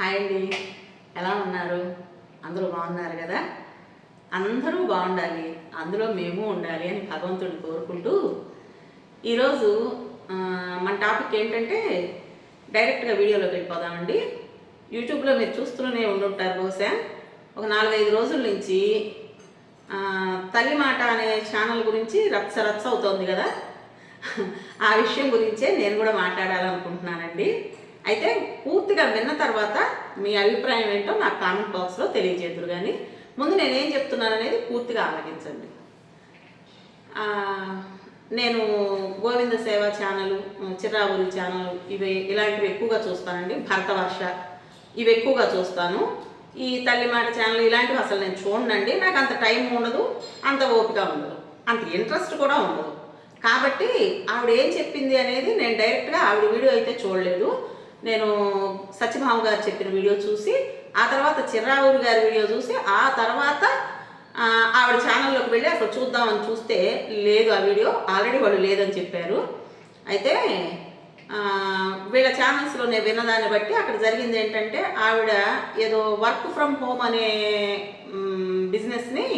Hi అండి. ఎలా ఉన్నారు? అందరూ బాగున్నారు కదా? అందరూ బాగుండాలి. అందులో మేము ఉండాలి అని భగవంతుడిని కోరుకుంటూ ఈరోజు మన టాపిక్ ఏంటంటే డైరెక్ట్గా వీడియోలోకి వెళ్ళిపోదామండి. యూట్యూబ్లో మీరు చూస్తూనే ఉండుంటారు బహుశా. ఒక నాలుగైదు రోజుల నుంచి తల్లి మాట అనే ఛానల్ గురించి రచ్చ రచ్చ అవుతోంది కదా? ఆ విషయం గురించే నేను కూడా మాట్లాడాలనుకుంటున్నానండి. అయితే పూర్తిగా విన్న తర్వాత మీ అభిప్రాయం ఏంటో నాకు కామెంట్ బాక్స్లో తెలియజేద్దరు కానీ ముందు నేనేం చెప్తున్నాను అనేది పూర్తిగా ఆలకించండి. నేను గోవింద సేవ ఛానల్ చిర్రావురి ఛానల్ ఇవి ఇలాంటివి ఎక్కువగా చూస్తానండి. భరతవర్ష ఇవి ఎక్కువగా చూస్తాను. ఈ తల్లిమాట ఛానల్ ఇలాంటివి అసలు నేను చూడండి నాకు అంత టైం ఉండదు అంత ఓపిక ఉండదు అంత ఇంట్రెస్ట్ కూడా ఉండదు. కాబట్టి ఆవిడ ఏం చెప్పింది అనేది నేను డైరెక్ట్గా ఆవిడ వీడియో అయితే చూడలేదు. నేను సత్యభామ గారు చెప్పిన వీడియో చూసి ఆ తర్వాత చిర్రావురు గారి వీడియో చూసి ఆ తర్వాత ఆవిడ ఛానల్లోకి వెళ్ళి అసలు చూద్దామని చూస్తే లేదు ఆ వీడియో ఆల్రెడీ వాళ్ళు లేదని చెప్పారు. అయితే వీళ్ళ ఛానల్స్లో నేను విన్నదాన్ని బట్టి అక్కడ జరిగింది ఏంటంటే ఆవిడ ఏదో వర్క్ ఫ్రమ్ హోమ్ అనే బిజినెస్ని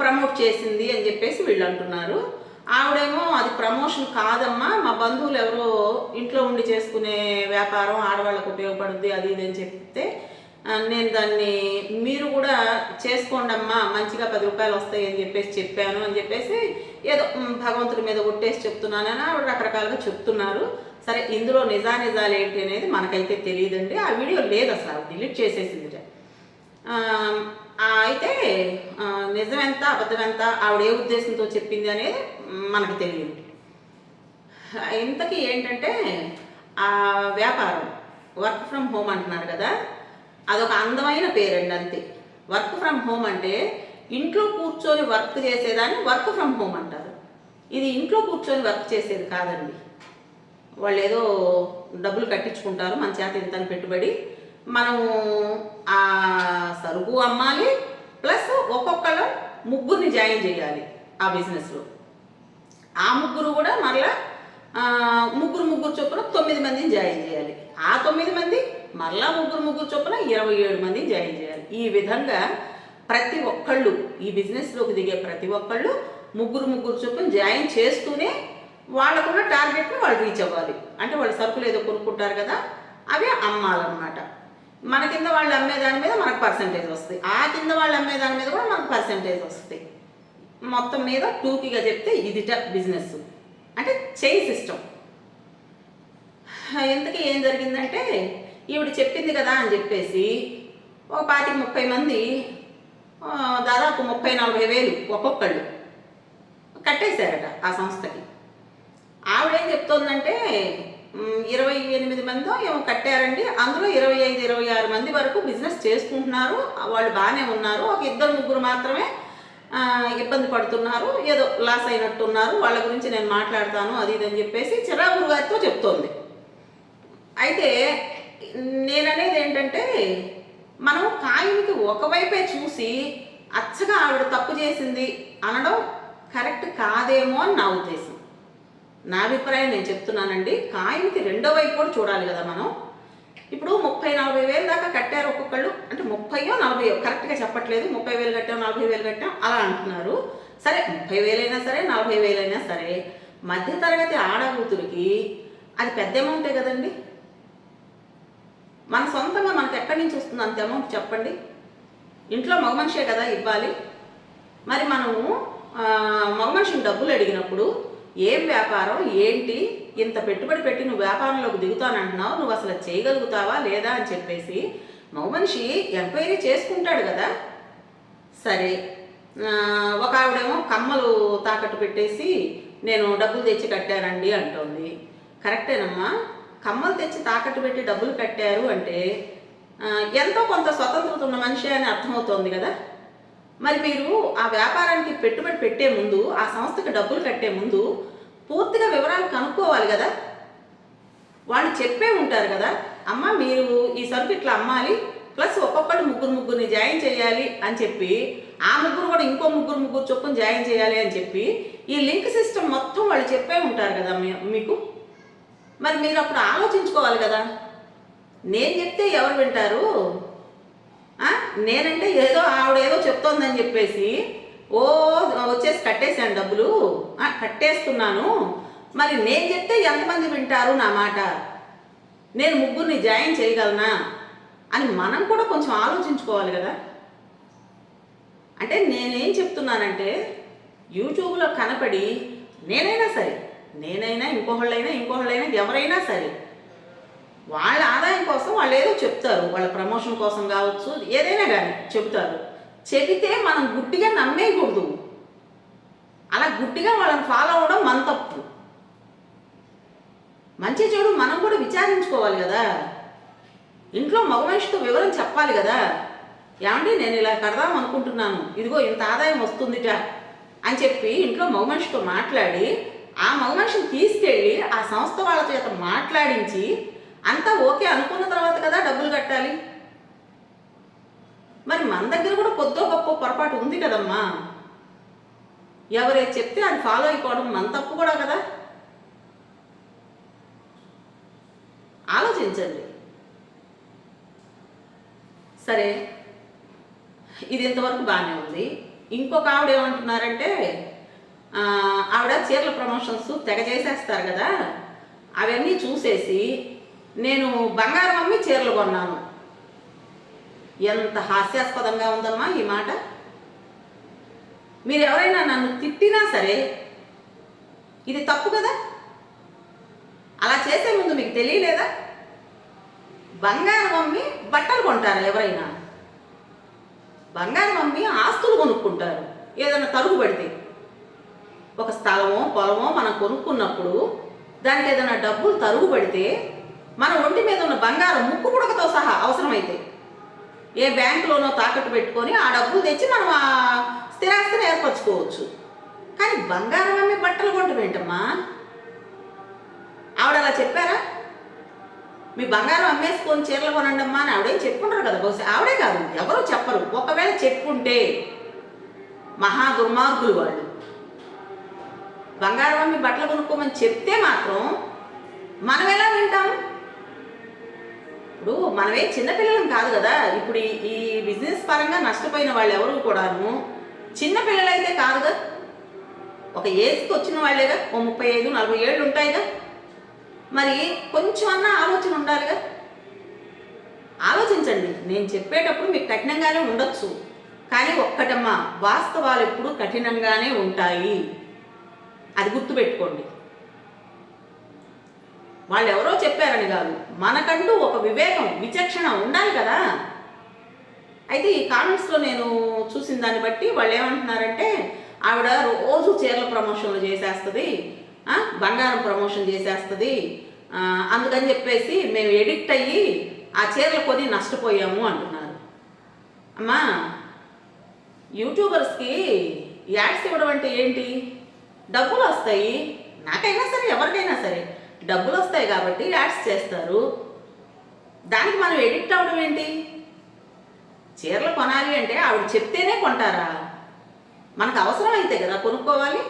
ప్రమోట్ చేసింది అని చెప్పేసి వీళ్ళు అంటున్నారు. ఆవిడేమో అది ప్రమోషన్ కాదమ్మా మా బంధువులు ఎవరో ఇంట్లో ఉండి చేసుకునే వ్యాపారం ఆడవాళ్ళకు ఉపయోగపడుద్ది అది ఇది అని చెప్తే నేను దాన్ని మీరు కూడా చేసుకోండి అమ్మా మంచిగా పది రూపాయలు వస్తాయి అని చెప్పేసి చెప్పాను అని చెప్పేసి ఏదో భగవంతుడి మీద ఒట్టేసి చెప్తున్నానని ఆవిడ రకరకాలుగా చెప్తున్నారు. సరే ఇందులో నిజానిజాలు ఏంటి అనేది మనకైతే తెలియదండి. ఆ వీడియో లేదు అసలు డిలీట్ చేసేసింది అయితే నిజం ఎంత అబద్ధం ఎంత ఆవిడ ఏ ఉద్దేశంతో చెప్పింది అనేది మనకు తెలియదు. ఇంతకీ ఏంటంటే ఆ వ్యాపారం వర్క్ ఫ్రమ్ హోమ్ అంటున్నారు కదా అదొక అందమైన పేరండి అంతే. వర్క్ ఫ్రమ్ హోమ్ అంటే ఇంట్లో కూర్చొని వర్క్ చేసేదాన్ని వర్క్ ఫ్రమ్ హోమ్ అంటారు. ఇది ఇంట్లో కూర్చొని వర్క్ చేసేది కాదండి. వాళ్ళు ఏదో డబ్బులు కట్టించుకుంటారు మన చేత ఇంత పెట్టుబడి మనము ఆ సరుకు అమ్మాలి ప్లస్ ఒక్కొక్కరు ముగ్గురిని జాయిన్ చేయాలి ఆ బిజినెస్లో ఆ ముగ్గురు కూడా మరలా ముగ్గురు ముగ్గురు చొప్పున తొమ్మిది మందిని జాయిన్ చేయాలి. ఆ తొమ్మిది మంది మరలా ముగ్గురు ముగ్గురు చొప్పున ఇరవై ఏడు మందిని జాయిన్ చేయాలి. ఈ విధంగా ప్రతి ఒక్కళ్ళు ఈ బిజినెస్లోకి దిగే ప్రతి ఒక్కళ్ళు ముగ్గురు ముగ్గురు చొప్పున జాయిన్ చేస్తూనే వాళ్ళకున్న టార్గెట్ని వాళ్ళు రీచ్ అవ్వాలి. అంటే వాళ్ళు సరుకులు ఏదో కొనుక్కుంటారు కదా అవి అమ్మాలన్నమాట. మన కింద వాళ్ళు అమ్మే దాని మీద మనకు పర్సంటేజ్ వస్తుంది ఆ కింద వాళ్ళు అమ్మే దాని మీద కూడా మనకు పర్సంటేజ్ వస్తుంది మొత్తం మీద టూకీగా చెప్తే ఇదిట బిజినెస్ అంటే చేయి సిస్టమ్ ఇంతకీ ఏం జరిగిందంటే ఈవిడ చెప్పింది కదా అని చెప్పేసి ఒక పాతికి ముప్పై మంది దాదాపు ముప్పై నలభై వేలు ఒక్కొక్కళ్ళు కట్టేశారట ఆ సంస్థకి. ఆవిడేం చెప్తోందంటే ఇరవై ఎనిమిది మందో ఏమో కట్టారండి. అందులో ఇరవై ఐదు ఇరవై ఆరు మంది వరకు బిజినెస్ చేసుకుంటున్నారు. వాళ్ళు బాగానే ఉన్నారు. ఒక ఇద్దరు ముగ్గురు మాత్రమే ఇబ్బంది పడుతున్నారు. ఏదో లాస్ అయినట్టున్నారు. వాళ్ళ గురించి నేను మాట్లాడతాను అది ఇది అని చెప్పేసి చిరాగురు గారితో చెప్తోంది. అయితే నేననేది ఏంటంటే మనం కాయనికి ఒకవైపే చూసి అచ్చగా ఆవిడ తప్పు చేసింది అనడం కరెక్ట్ కాదేమో అని నా ఉద్దేశం. నా అభిప్రాయం నేను చెప్తున్నానండి. కాయిన్కి రెండో వైపు కూడా చూడాలి కదా మనం. ఇప్పుడు ముప్పై నలభై వేలు దాకా కట్టారు ఒక్కొక్కళ్ళు. అంటే ముప్పయో నలభైయో కరెక్ట్గా చెప్పట్లేదు. ముప్పై వేలు కట్టాం నలభై వేలు కట్టాం అలా అంటున్నారు. సరే ముప్పై వేలైనా సరే నలభై వేలైనా సరే మధ్యతరగతి ఆడకూతురికి అది పెద్ద అమౌంటే కదండి? మన సొంతంగా మనకు ఎక్కడి నుంచి వస్తుంది అంత అమౌంట్ చెప్పండి? ఇంట్లో మగ మనిషే కదా ఇవ్వాలి. మరి మనము మగ మనిషిని డబ్బులు అడిగినప్పుడు ఏం వ్యాపారం? ఏంటి? ఇంత పెట్టుబడి పెట్టి నువ్వు వ్యాపారంలోకి దిగుతానంటున్నావు. నువ్వు అసలు చేయగలుగుతావా లేదా అని చెప్పేసి మగ మనిషి ఎంక్వైరీ చేసుకుంటాడు కదా. సరే. ఒక ఆవిడేమో కమ్మలు తాకట్టు పెట్టేసి నేను డబ్బులు తెచ్చి కట్టానండి అంటోంది. కరెక్టేనమ్మా. కమ్మలు తెచ్చి తాకట్టు పెట్టి డబ్బులు కట్టారు అంటే ఎంతో కొంత స్వతంత్రత ఉన్న మనిషి అని అర్థమవుతోంది కదా. మరి మీరు ఆ వ్యాపారానికి పెట్టుబడి పెట్టే ముందు ఆ సంస్థకి డబ్బులు కట్టే ముందు పూర్తిగా వివరాలు కనుక్కోవాలి కదా? వాళ్ళు చెప్పే ఉంటారు కదా అమ్మ మీరు ఈ సరుకు ఇట్లా అమ్మాలి ప్లస్ ఒక్కొక్కటి ముగ్గురు ముగ్గురిని జాయిన్ చేయాలి అని చెప్పి ఆ ముగ్గురు కూడా ఇంకో ముగ్గురు ముగ్గురు చొప్పున జాయిన్ చేయాలి అని చెప్పి ఈ లింక్ సిస్టమ్ మొత్తం వాళ్ళు చెప్పే ఉంటారు కదా మీకు? మరి మీరు అప్పుడు ఆలోచించుకోవాలి కదా? నేను చెప్తే ఎవరు వింటారు? నేనంటే ఏదో ఆవిడ ఏదో చెప్తోందని చెప్పేసి ఓ వచ్చేసి కట్టేశాను డబ్బులు. కట్టేస్తున్నాను. మరి నేను చెప్తే ఎంతమంది వింటారు నా మాట? నేను ముగ్గురిని జాయిన్ చేయగలనా? అని మనం కూడా కొంచెం ఆలోచించుకోవాలి కదా. అంటే నేనేం చెప్తున్నానంటే యూట్యూబ్లో కనపడి నేనైనా సరే నేనైనా ఇంకొకళ్ళైనా ఇంకొకళ్ళైనా ఎవరైనా సరే వాళ్ళ ఆదాయం కోసం వాళ్ళు ఏదో చెప్తారు. వాళ్ళ ప్రమోషన్ కోసం కావచ్చు ఏదైనా కానీ చెబుతారు. చెబితే మనం గుడ్డిగా నమ్మేయకూడదు. అలా గుడ్డిగా వాళ్ళని ఫాలో అవ్వడం మన తప్పు. మంచి చెడు మనం కూడా విచారించుకోవాలి కదా. ఇంట్లో మగ మనిషితో వివరం చెప్పాలి కదా. ఏమండి నేను ఇలా కడదాం అనుకుంటున్నాను. ఇదిగో ఇంత ఆదాయం వస్తుందిట అని చెప్పి ఇంట్లో మగ మనిషితో మాట్లాడి ఆ మగ మనిషిని తీసుకెళ్ళి ఆ సంస్థ వాళ్ళ చేత మాట్లాడించి అంతా ఓకే అనుకున్న తర్వాత కదా డబ్బులు కట్టాలి? మరి మన దగ్గర కూడా కొద్దో గొప్ప పొరపాటు ఉంది కదమ్మా. ఎవరైతే చెప్తే అది ఫాలో అయిపోవడం మన తప్పు కూడా కదా? ఆలోచించండి. సరే ఇది ఇంతవరకు బాగానే ఉంది. ఇంకొక ఆవిడ ఏమంటున్నారంటే ఆవిడ చీరల ప్రమోషన్స్ తెగ చేసేస్తారు కదా. అవన్నీ చూసేసి నేను బంగారం అమ్మి చీరలు కొన్నాను. ఎంత హాస్యాస్పదంగా ఉందమ్మా ఈ మాట. మీరు ఎవరైనా నన్ను తిట్టినా సరే ఇది తప్పు కదా? అలా చేసే ముందు మీకు తెలియలేదా? బంగారం అమ్మి బట్టలు కొంటారా ఎవరైనా? బంగారం అమ్మి ఆస్తులు కొనుక్కుంటారు ఏదైనా తరుగు పడితే. ఒక స్థలమో పొలమో మనం కొనుక్కున్నప్పుడు దానికి ఏదైనా డబ్బులు తరుగు పడితే మన ఒంటి మీద ఉన్న బంగారం ముక్కు పుడకతో సహా అవసరమైతే ఏ బ్యాంకులోనో తాకట్టు పెట్టుకొని ఆ డబ్బులు తెచ్చి మనం ఆ స్థిరాస్తిని ఏర్పరచుకోవచ్చు. కానీ బంగారం అమ్మే బట్టలు కొంటు ఏంటమ్మా? ఆవిడ అలా చెప్పారా? మీ బంగారం అమ్మేసుకొని చీరలు కొనండి అమ్మా అని ఆవిడేం చెప్పుంటారు కదా? బహుశా ఆవిడే కాదు ఎవరూ చెప్పరు. ఒకవేళ చెప్పుంటే మహా దుర్మార్గులు వాళ్ళు. బంగారం అమ్మి బట్టలు కొనుక్కోమని చెప్తే మాత్రం మనం ఎలా వింటాం? ఇప్పుడు మనమే చిన్నపిల్లలం కాదు కదా. ఇప్పుడు ఈ- బిజినెస్ పరంగా నష్టపోయిన వాళ్ళు ఎవరు కూడాను చిన్నపిల్లలైతే కాదుగా. ఒక ఏజ్కి వచ్చిన వాళ్ళేగా ఓ ముప్పై ఐదు నలభై ఏళ్ళు ఉంటాయిగా. మరి కొంచెం అన్నా ఆలోచన ఉండాలిగా. ఆలోచించండి. నేను చెప్పేటప్పుడు మీకు కఠినంగానే ఉండొచ్చు. కానీ ఒక్కటమ్మా వాస్తవాలు ఎప్పుడు కఠినంగానే ఉంటాయి. అది గుర్తుపెట్టుకోండి. వాళ్ళు ఎవరో చెప్పారని కాదు. మనకంటూ ఒక వివేకం విచక్షణ ఉండాలి కదా. అయితే ఈ కామెంట్స్లో నేను చూసిన దాన్ని బట్టి వాళ్ళు ఏమంటున్నారంటే ఆవిడ రోజు చీరల ప్రమోషన్లు చేసేస్తుంది బంగారం ప్రమోషన్ చేసేస్తుంది అందుకని చెప్పేసి మేము ఎడిక్ట్ అయ్యి ఆ చీరలు కొని నష్టపోయాము అంటున్నారు. అమ్మా యూట్యూబర్స్కి యాడ్స్ ఇవ్వడం అంటే ఏంటి? డబ్బులు వస్తాయి నాకైనా సరే ఎవరికైనా సరే. డబ్బులు వస్తాయి కాబట్టి యాడ్స్ చేస్తారు. దానికి మనం ఎడిక్ట్ అవ్వడం ఏంటి? చీరలు కొనాలి అంటే ఆవిడ చెప్తేనే కొంటారా? మనకు అవసరం అయితే కదా కొనుక్కోవాలి.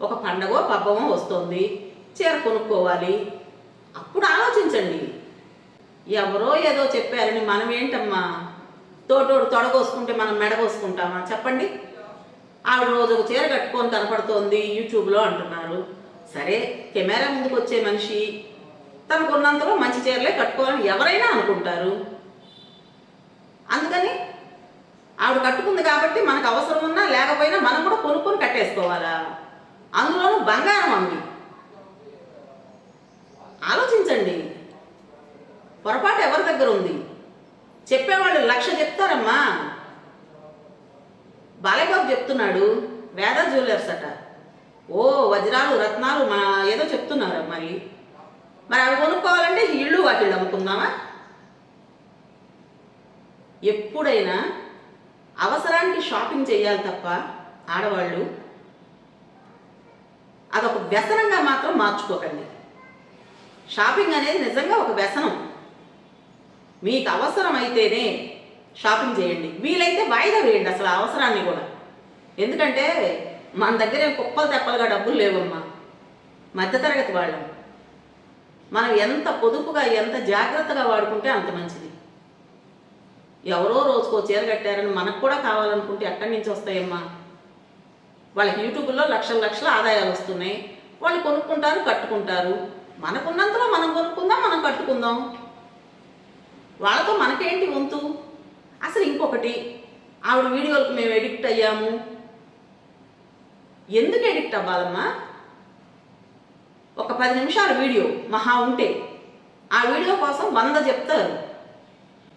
ఒక పండగో పబ్బమో వస్తుంది. చీర కొనుక్కోవాలి. అప్పుడు ఆలోచించండి. ఎవరో ఏదో చెప్పారని మనం ఏంటమ్మా? తోటోడు తొడగోసుకుంటే మనం మెడగోసుకుంటామా? చెప్పండి. ఆవిడ రోజు ఒక చీర కట్టుకొని కనపడుతోంది యూట్యూబ్లో అంటున్నారు. సరే కెమెరా ముందుకు వచ్చే మనిషి తనకున్నంతలో మంచి చీరలే కట్టుకోవాలని ఎవరైనా అనుకుంటారు. అందుకని ఆవిడ కట్టుకుంది కాబట్టి మనకు అవసరం ఉన్నా లేకపోయినా మనం కూడా కొనుక్కొని కట్టేసుకోవాలా? అందులోనూ బంగారం అమ్మి. ఆలోచించండి. పొరపాటు ఎవరి దగ్గర ఉంది? చెప్పేవాళ్ళు లక్ష చెప్తారమ్మా. బాలయ్యబాబు చెప్తున్నాడు వేద జ్యువెలర్స్ అట. ఓ వజ్రాలు రత్నాలు మా ఏదో చెప్తున్నారు మరి. మరి అవి కొనుక్కోవాలంటే ఇళ్ళు వాటిళ్ళు అమ్ముకుందామా? ఎప్పుడైనా అవసరానికి షాపింగ్ చేయాలి తప్ప ఆడవాళ్ళు అదొక వ్యసనంగా మాత్రం మార్చుకోకండి. షాపింగ్ అనేది నిజంగా ఒక వ్యసనం. మీకు అవసరం అయితేనే షాపింగ్ చేయండి. వీలైతే వాయిదా వేయండి అసలు అవసరాన్ని కూడా. ఎందుకంటే మన దగ్గర ఏం కుప్పలు తెప్పలుగా డబ్బులు లేవమ్మా. మధ్యతరగతి వాళ్ళం. మనం ఎంత పొదుపుగా ఎంత జాగ్రత్తగా వాడుకుంటే అంత మంచిది. ఎవరో రోజుకో చీర కట్టారని మనకు కూడా కావాలనుకుంటే ఎక్కడి నుంచి వస్తాయమ్మా? వాళ్ళకి యూట్యూబ్లో లక్షల లక్షల ఆదాయాలు వస్తున్నాయి. వాళ్ళు కొనుక్కుంటారు కట్టుకుంటారు. మనకున్నంతలో మనం కొనుక్కుందాం మనం కట్టుకుందాం. వాళ్ళతో మనకేంటి వంతు? అసలు ఇంకొకటి ఆవిడ వీడియోలకు మేము ఎడిక్ట్ అయ్యాము. ఎందుకు ఎడిక్ట్ అవ్వాలమ్మా? ఒక పది నిమిషాల వీడియో మహా ఉంటే ఆ వీడియో కోసం వంద చెప్తారు.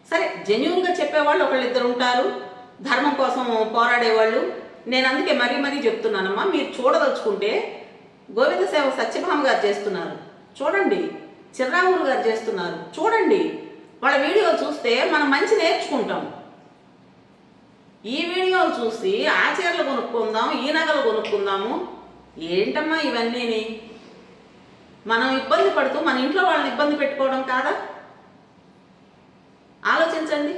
సరే జెన్యున్గా చెప్పేవాళ్ళు ఒకళ్ళిద్దరు ఉంటారు ధర్మం కోసం పోరాడేవాళ్ళు. నేను అందుకే మరీ మరీ చెప్తున్నానమ్మా మీరు చూడదలుచుకుంటే గోవింద సేవ సత్యభామ గారు చేస్తున్నారు. చూడండి చిర్రామూరు గారు చేస్తున్నారు. చూడండి వాళ్ళ వీడియో చూస్తే మనం మంచి నేర్చుకుంటాం. ఈ వీడియోలు చూసి ఆ చీరలు కొనుక్కుందాం ఈ నగలు కొనుక్కుందాము. ఏంటమ్మా ఇవన్నీని? మనం ఇబ్బంది పడుతూ మన ఇంట్లో వాళ్ళని ఇబ్బంది పెట్టుకోవడం కాదా? ఆలోచించండి.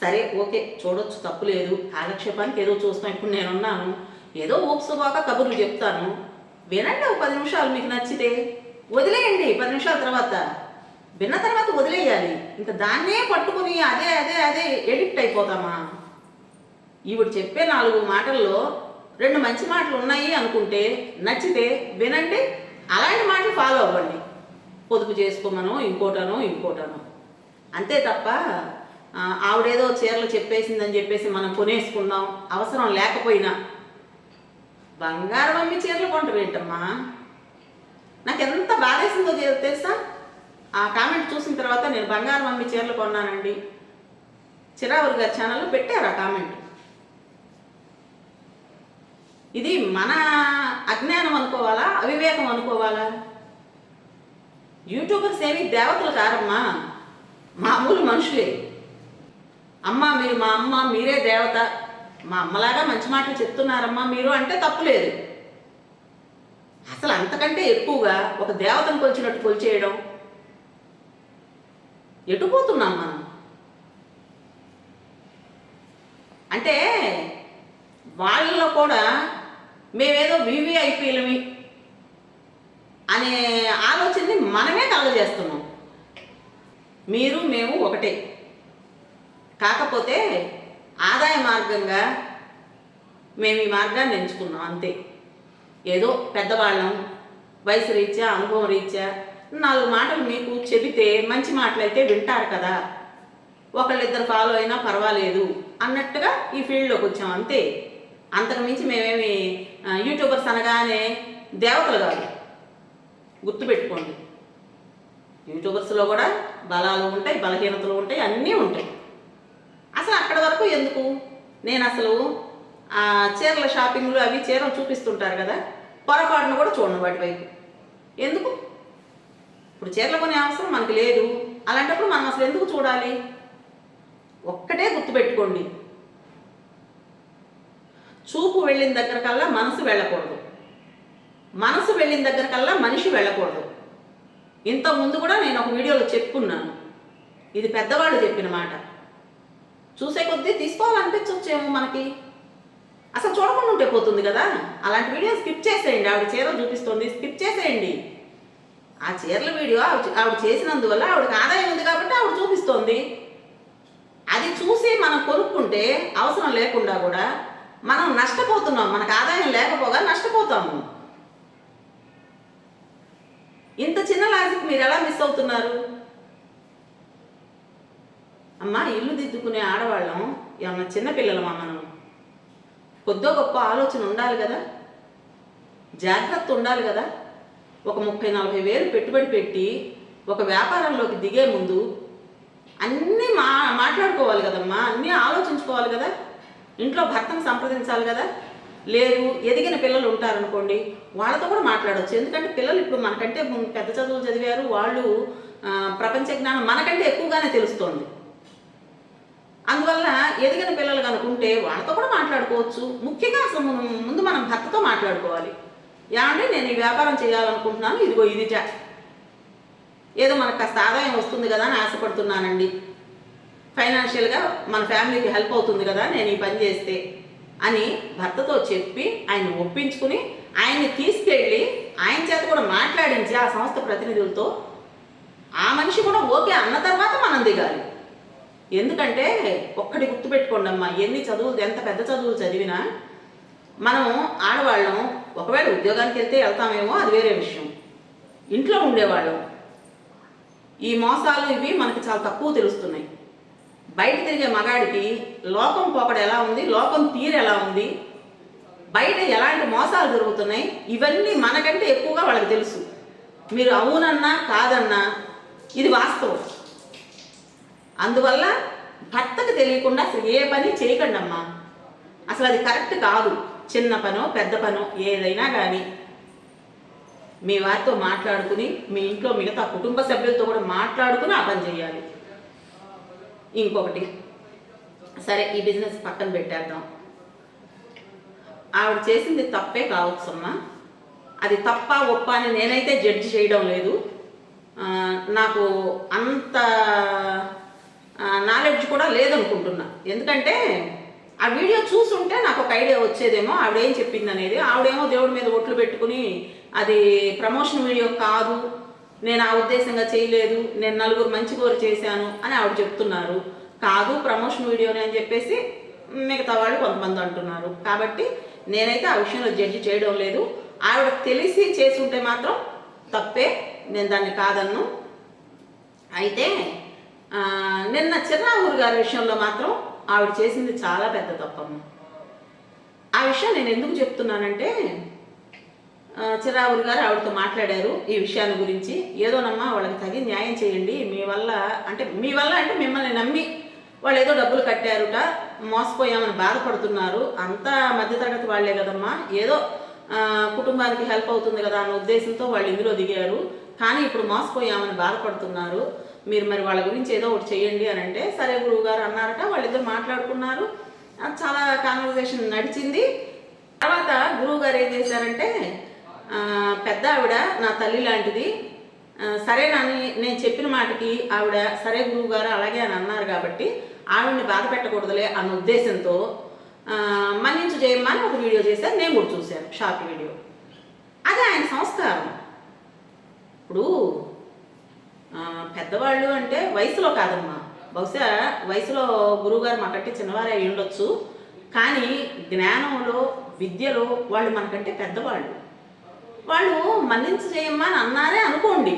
సరే ఓకే చూడొచ్చు తప్పు లేదు. కాలక్షేపానికి ఏదో చూస్తాం. ఇప్పుడు నేనున్నాను. ఏదో ఊపుసుబాక కబుర్లు చెప్తాను. వినండి ఒక పది నిమిషాలు మీకు నచ్చితే. వదిలేయండి పది నిమిషాల తర్వాత. విన్న తర్వాత వదిలేయాలి. ఇంకా దాన్నే పట్టుకుని అదే అదే అదే ఎడిక్ట్ అయిపోతామా? ఈవిడ చెప్పే నాలుగు మాటల్లో రెండు మంచి మాటలు ఉన్నాయి అనుకుంటే నచ్చితే వినండి అలాంటి మాటలు ఫాలో అవ్వండి. పొదుపు చేసుకోమనో ఇంకోటనో ఇంకోటనో. అంతే తప్ప ఆవిడేదో చీరలు చెప్పేసిందని చెప్పేసి మనం కొనేసుకుందాం అవసరం లేకపోయినా. బంగారం అమ్మి చీరలు కొంటారు ఏంటమ్మా నాకు ఎంత బాధేసిందో తెలుసా? ఆ కామెంట్ చూసిన తర్వాత నేను బంగారం అమ్మి చీరలు కొన్నానండి. చిరావురు గారి ఛానల్లో పెట్టారు ఆ కామెంట్. ఇది మన అజ్ఞానం అనుకోవాలా? అవివేకం అనుకోవాలా? యూట్యూబర్స్ ఏమి దేవతలు కారమ్మా. మామూలు మనుషులే. అమ్మ మీరు మా అమ్మ మీరే దేవత. మా అమ్మలాగా మంచి మాటలు చెప్తున్నారమ్మా మీరు అంటే తప్పులేదు. అసలు అంతకంటే ఎక్కువగా ఒక దేవతను కొలిచినట్టు కొలిచేయడం ఎటు పోతున్నాం మనం? అంటే వాళ్ళలో కూడా మేమేదో వివిఐపీలమి అనే ఆలోచనని మనమే కలగజేస్తున్నాం. మీరు మేము ఒకటే. కాకపోతే ఆదాయ మార్గంగా మేము ఈ మార్గాన్ని ఎంచుకున్నాం అంతే. ఏదో పెద్దవాళ్ళం వయసు రీత్యా అనుభవం రీత్యా నాలుగు మాటలు మీకు చెబితే మంచి మాటలు అయితే వింటారు కదా. ఒకళ్ళిద్దరు ఫాలో అయినా పర్వాలేదు అన్నట్టుగా ఈ ఫీల్డ్లోకి వచ్చాం అంతే. అంతకుమించి మేమేమి యూట్యూబర్స్ అనగానే దేవతలు కాదు. గుర్తుపెట్టుకోండి యూట్యూబర్స్లో కూడా బలాలు ఉంటాయి బలహీనతలు ఉంటాయి అన్నీ ఉంటాయి. అసలు అక్కడ వరకు ఎందుకు? నేను అసలు ఆ చీరల షాపింగ్లు అవి చీరలు చూపిస్తుంటారు కదా పొరపాటును కూడా చూడండి వాటి వైపు. ఎందుకు? ఇప్పుడు చీరలు కొనే అవసరం మనకు లేదు. అలాంటప్పుడు మనం అసలు ఎందుకు చూడాలి? ఒక్కటే గుర్తుపెట్టుకోండి చూపు వెళ్ళిన దగ్గర కల్లా మనసు వెళ్ళకూడదు. మనసు వెళ్ళిన దగ్గర కల్లా మనిషి వెళ్ళకూడదు. ఇంత ముందు కూడా నేను ఒక వీడియోలో చెప్పుకున్నాను. ఇది పెద్దవాళ్ళు చెప్పిన మాట. చూసే కొద్దీ తీసుకోవాలనిపించవచ్చేమో మనకి. అసలు చూడకుండా ఉంటే పోతుంది కదా? అలాంటి వీడియో స్కిప్ చేసేయండి. ఆవిడ చీర చూపిస్తుంది. స్కిప్ చేసేయండి. ఆ చీరల వీడియో ఆవిడ ఆవిడ చేసినందువల్ల ఆవిడకి ఆదాయం ఉంది కాబట్టి ఆవిడ చూపిస్తోంది. అది చూసి మనం కొనుక్కుంటే అవసరం లేకుండా కూడా మనం నష్టపోతున్నాం. మనకు ఆదాయం లేకపోగా నష్టపోతాము. ఇంత చిన్న లాజిక్ మీరు ఎలా మిస్ అవుతున్నారు? అమ్మా ఇల్లు దిద్దుకునే ఆడవాళ్ళం ఏమన్నా చిన్నపిల్లలమా మనం? కొద్దో గొప్ప ఆలోచన ఉండాలి కదా? జాగ్రత్త ఉండాలి కదా? ఒక ముప్పై నలభై వేలు పెట్టుబడి పెట్టి ఒక వ్యాపారంలోకి దిగే ముందు అన్నీ మా మాట్లాడుకోవాలి కదమ్మా అన్నీ ఆలోచించుకోవాలి కదా. ఇంట్లో భర్తను సంప్రదించాలి కదా. లేదు ఎదిగిన పిల్లలు ఉంటారనుకోండి వాళ్ళతో కూడా మాట్లాడవచ్చు ఎందుకంటే పిల్లలు ఇప్పుడు మనకంటే పెద్ద చదువులు చదివారు వాళ్ళు ప్రపంచ జ్ఞానం మనకంటే ఎక్కువగానే తెలుస్తోంది. అందువల్ల ఎదిగిన పిల్లలు కనుకుంటే వాళ్ళతో కూడా మాట్లాడుకోవచ్చు. ముఖ్యంగా అసలు ముందు మనం భర్తతో మాట్లాడుకోవాలి. ఏమంటే నేను ఈ వ్యాపారం చేయాలనుకుంటున్నాను ఇదిగో ఇదిట ఏదో మనకు కాస్త ఆదాయం వస్తుంది కదా అని ఆశపడుతున్నానండి. ఫైనాన్షియల్గా మన ఫ్యామిలీకి హెల్ప్ అవుతుంది కదా నేను ఈ పని చేస్తే అని భర్తతో చెప్పి ఆయన ఒప్పించుకుని ఆయన్ని తీసుకెళ్ళి ఆయన చేత కూడా మాట్లాడించి ఆ సంస్థ ప్రతినిధులతో ఆ మనిషి కూడా ఓకే అన్న తర్వాత మనం దిగాలి. ఎందుకంటే ఒక్కటి గుర్తుపెట్టుకోండి అమ్మా ఎన్ని చదువులు ఎంత పెద్ద చదువులు చదివినా మనం ఆడవాళ్ళం ఒకవేళ ఉద్యోగానికి వెళ్తే వెళ్తామేమో అది వేరే విషయం. ఇంట్లో ఉండేవాళ్ళం. ఈ మోసాలు ఇవి మనకి చాలా తక్కువ తెలుస్తున్నాయి. బయట తిరిగే మగాడికి లోకం పోకడ ఎలా ఉంది లోకం తీరు ఎలా ఉంది బయట ఎలాంటి మోసాలు జరుగుతున్నాయి ఇవన్నీ మనకంటే ఎక్కువగా వాళ్ళకి తెలుసు. మీరు అవునన్నా కాదన్నా ఇది వాస్తవం. అందువల్ల భర్తకు తెలియకుండా అసలు ఏ పని చేయకండి అమ్మా అసలు అది కరెక్ట్ కాదు. చిన్న పనో పెద్ద పనో ఏదైనా కానీ మీ వారితో మాట్లాడుకుని మీ ఇంట్లో మిగతా కుటుంబ సభ్యులతో కూడా మాట్లాడుకుని ఆ పని చేయాలి. ఇంకొకటి సరే ఈ బిజినెస్ పక్కన పెట్టేద్దాం. ఆవిడ చేసింది తప్పే కావచ్చు కావచ్చమ్మా అది తప్ప ఒప్ప అని నేనైతే జడ్జి చేయడం లేదు. నాకు అంత నాలెడ్జ్ కూడా లేదనుకుంటున్నా. ఎందుకంటే ఆ వీడియో చూసుంటే నాకు ఒక ఐడియా వచ్చేదేమో ఆవిడ ఏం చెప్పింది అనేది ఆవిడేమో దేవుడి మీద ఒట్లు పెట్టుకుని అది ప్రమోషన్ వీడియో కాదు నేను ఆ ఉద్దేశంగా చేయలేదు నేను నలుగురు మంచి కోరి చేశాను అని ఆవిడ చెప్తున్నారు. కాదు ప్రమోషన్ వీడియోని అని చెప్పేసి మిగతా వాళ్ళు కొంతమంది అంటున్నారు. కాబట్టి నేనైతే ఆ విషయంలో జడ్జి చేయడం లేదు. ఆవిడ తెలిసి చేసి ఉంటే మాత్రం తప్పే నేను దాన్ని కాదన్ను. అయితే నిన్న నిన్న చిన్నావూరు గారి విషయంలో మాత్రం ఆవిడ చేసింది చాలా పెద్ద తప్పమ్మ. ఆ విషయం నేను ఎందుకు చెప్తున్నానంటే చిరావులు చిరావురు గారు ఆవిడతో మాట్లాడారు ఈ విషయాన్ని గురించి. ఏదోనమ్మా వాళ్ళకి తగి న్యాయం చేయండి మీ వల్ల అంటే మీ వల్ల అంటే మిమ్మల్ని నమ్మి వాళ్ళు ఏదో డబ్బులు కట్టారుట మోసపోయామని బాధపడుతున్నారు. అంతా మధ్యతరగతి వాళ్ళే కదమ్మా. ఏదో కుటుంబానికి హెల్ప్ అవుతుంది కదా అన్న ఉద్దేశంతో వాళ్ళు ఇందులో దిగారు. కానీ ఇప్పుడు మోసపోయామని బాధపడుతున్నారు. మీరు మరి వాళ్ళ గురించి ఏదో ఒకటి చేయండి అని అంటే సరే గురువు గారు అన్నారట వాళ్ళిద్దరు మాట్లాడుకున్నారు. చాలా కాన్వర్జేషన్ నడిచింది. తర్వాత గురువు గారు ఏం చేశారంటే పెద్ద ఆవిడ నా తల్లి లాంటిది సరే నాని నేను చెప్పిన మాటకి ఆవిడ సరే గురువు గారు అలాగే అని అన్నారు కాబట్టి ఆవిడని బాధ పెట్టకూడదులే అన్న ఉద్దేశంతో మన్నించు చేయమని ఒక వీడియో చేశారు. నేను కూడా చూశాను షార్ట్ వీడియో. అదే ఆయన సంస్కారం. ఇప్పుడు పెద్దవాళ్ళు అంటే వయసులో కాదమ్మా. బహుశా వయసులో గురువుగారు మాకంటే చిన్నవారే అయి ఉండొచ్చు. కానీ జ్ఞానంలో విద్యలో వాళ్ళు మనకంటే పెద్దవాళ్ళు. వాళ్ళు మన్నించి చేయమ్మా అని అన్నారే అనుకోండి.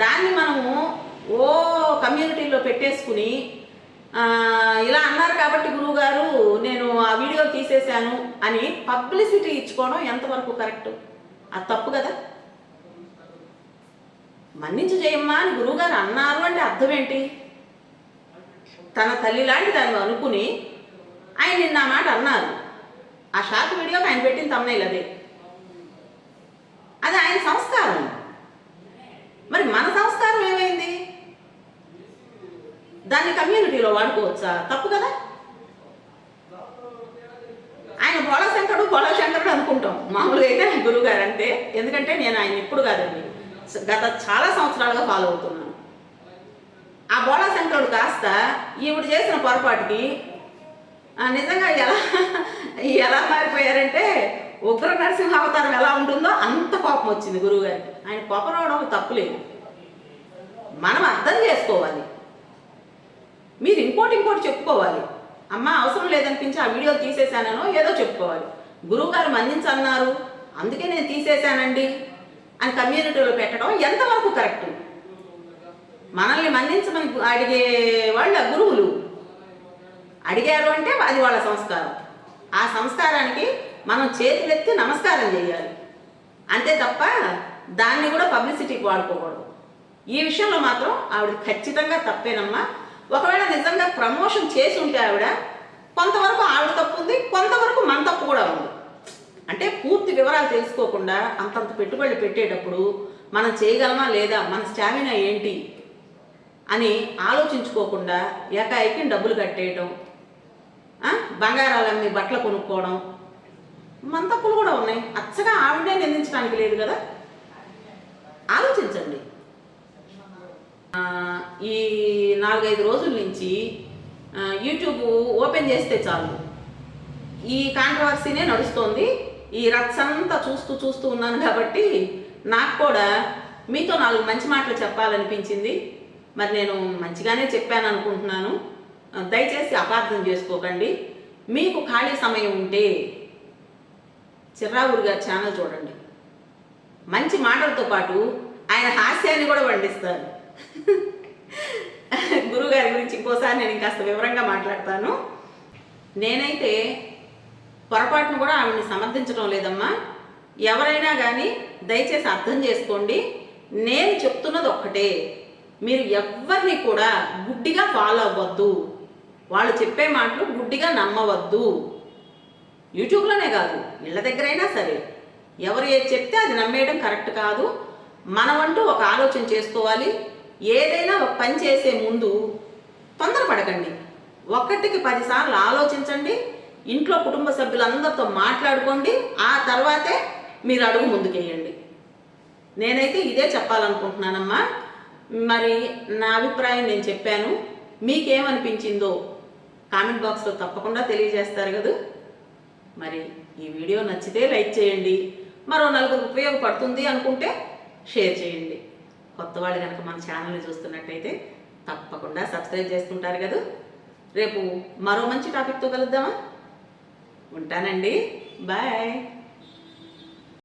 దాన్ని మనము ఓ కమ్యూనిటీలో పెట్టేసుకుని ఇలా అన్నారు కాబట్టి గురువుగారు నేను ఆ వీడియో తీసేశాను అని పబ్లిసిటీ ఇచ్చుకోవడం ఎంతవరకు కరెక్ట్? అది తప్పు కదా. మన్నించు చేయమ్మా అని గురువుగారు అన్నారు అంటే అర్థం ఏంటి తన తల్లి లాంటి దాన్ని అనుకుని ఆయన నిన్న మాట అన్నారు. ఆ షార్ట్ వీడియోకి ఆయన పెట్టిన తమ్మనేలు అదే. అది ఆయన సంస్కారం. మరి మన సంస్కారం ఏమైంది? దాన్ని కమ్యూనిటీలో వాడుకోవచ్చా? తప్పు కదా? ఆయన బోళశంకరుడు బోళశంకరుడు అనుకుంటాం. మామూలుగా అయితే గురువుగారు అంతే అంటే ఎందుకంటే నేను ఆయన ఇప్పుడు కాదండి. గత చాలా సంవత్సరాలుగా ఫాలో అవుతున్నాను. ఆ బోళశంకరుడు కాస్త ఈవిడ చేసిన పొరపాటుకి నిజంగా ఎలా ఎలా మారిపోయారంటే ఉగ్ర నరసింహ అవతారం ఎలా ఉంటుందో అంత కోపం వచ్చింది గురువు గారికి ఆయన కోపం రావడం తప్పులేదు మనం అర్థం చేసుకోవాలి. మీరు ఇంకోటి ఇంకోటి చెప్పుకోవాలి. అమ్మ అవసరం లేదనిపించి ఆ వీడియో తీసేశానో ఏదో చెప్పుకోవాలి. గురువుగారు మందించన్నారు మన్నించన్నారు. అందుకే నేను తీసేశానండి. అని కమ్యూనిటీలో పెట్టడం ఎంతవరకు కరెక్ట్? మనల్ని మన్నించమని అడిగే వాళ్ళ గురువులు. అడిగారు అంటే అది వాళ్ళ సంస్కారం. ఆ సంస్కారానికి మనం చేతులెత్తి నమస్కారం చేయాలి. అంతే తప్ప దాన్ని కూడా పబ్లిసిటీకి వాడుకోకూడదు. ఈ విషయంలో మాత్రం ఆవిడ ఖచ్చితంగా తప్పేనమ్మా. ఒకవేళ నిజంగా ప్రమోషన్ చేసి ఉంటే ఆవిడ కొంతవరకు ఆవిడ తప్పు ఉంది కొంతవరకు మన తప్పు కూడా ఉంది. అంటే పూర్తి వివరాలు తెలుసుకోకుండా అంతంత పెట్టుబడులు పెట్టేటప్పుడు మనం చేయగలమా లేదా మన స్టామినా ఏంటి అని ఆలోచించుకోకుండా ఏకాఏకి డబ్బులు కట్టేయటం బంగారాలు అమ్మి బట్టలు కొనుక్కోవడం మన తప్పులు కూడా ఉన్నాయి. అచ్చగా ఆవిడే నిందించడానికి లేదు కదా? ఆలోచించండి. ఈ నాలుగైదు రోజుల నుంచి యూట్యూబ్ ఓపెన్ చేస్తే చాలు. ఈ కాంట్రవర్సీనే నడుస్తోంది. ఈ రచ్చంతా చూస్తూ చూస్తూ ఉన్నాను కాబట్టి నాకు కూడా మీతో నాలుగు మంచి మాటలు చెప్పాలనిపించింది. మరి నేను మంచిగానే చెప్పాను అనుకుంటున్నాను దయచేసి అపార్థం చేసుకోకండి. మీకు ఖాళీ సమయం ఉంటే చిర్రావురు గారి ఛానల్ చూడండి. మంచి మాటలతో పాటు ఆయన హాస్యాన్ని కూడా వండిస్తారు గురుగారి గురించి ఇంకోసారి నేను ఇంకాస్త వివరంగా మాట్లాడతాను. నేనైతే పొరపాటును కూడా ఆవిడని సమర్థించడం లేదమ్మా. ఎవరైనా కానీ దయచేసి అర్థం చేసుకోండి. నేను చెప్తున్నది ఒక్కటే. మీరు ఎవరిని కూడా గుడ్డిగా ఫాలో అవ్వద్దు. వాళ్ళు చెప్పే మాటలు గుడ్డిగా నమ్మవద్దు. యూట్యూబ్లోనే కాదు ఇళ్ళ దగ్గరైనా సరే. ఎవరు ఏది చెప్తే అది నమ్మేయడం కరెక్ట్ కాదు. మనమంటూ ఒక ఆలోచన చేసుకోవాలి. ఏదైనా ఒక పని చేసే ముందు తొందరపడకండి. ఒక్కటికి పదిసార్లు ఆలోచించండి. ఇంట్లో కుటుంబ సభ్యులందరితో మాట్లాడుకోండి ఆ తర్వాతే మీరు అడుగు ముందుకేయండి. నేనైతే ఇదే చెప్పాలనుకుంటున్నానమ్మా. మరి నా అభిప్రాయం నేను చెప్పాను. మీకేమనిపించిందో కామెంట్ బాక్స్లో తప్పకుండా తెలియజేస్తారు కదా. మరి ఈ వీడియో నచ్చితే లైక్ చేయండి. మరో నలుగురు ఉపయోగపడుతుంది అనుకుంటే షేర్ చేయండి. కొత్త వాళ్ళు కనుక మన ఛానల్ని చూస్తున్నట్టయితే తప్పకుండా సబ్స్క్రైబ్ చేసుకుంటారు కదా. రేపు మరో మంచి టాపిక్తో కలుద్దామా? ఉంటానండి. బాయ్.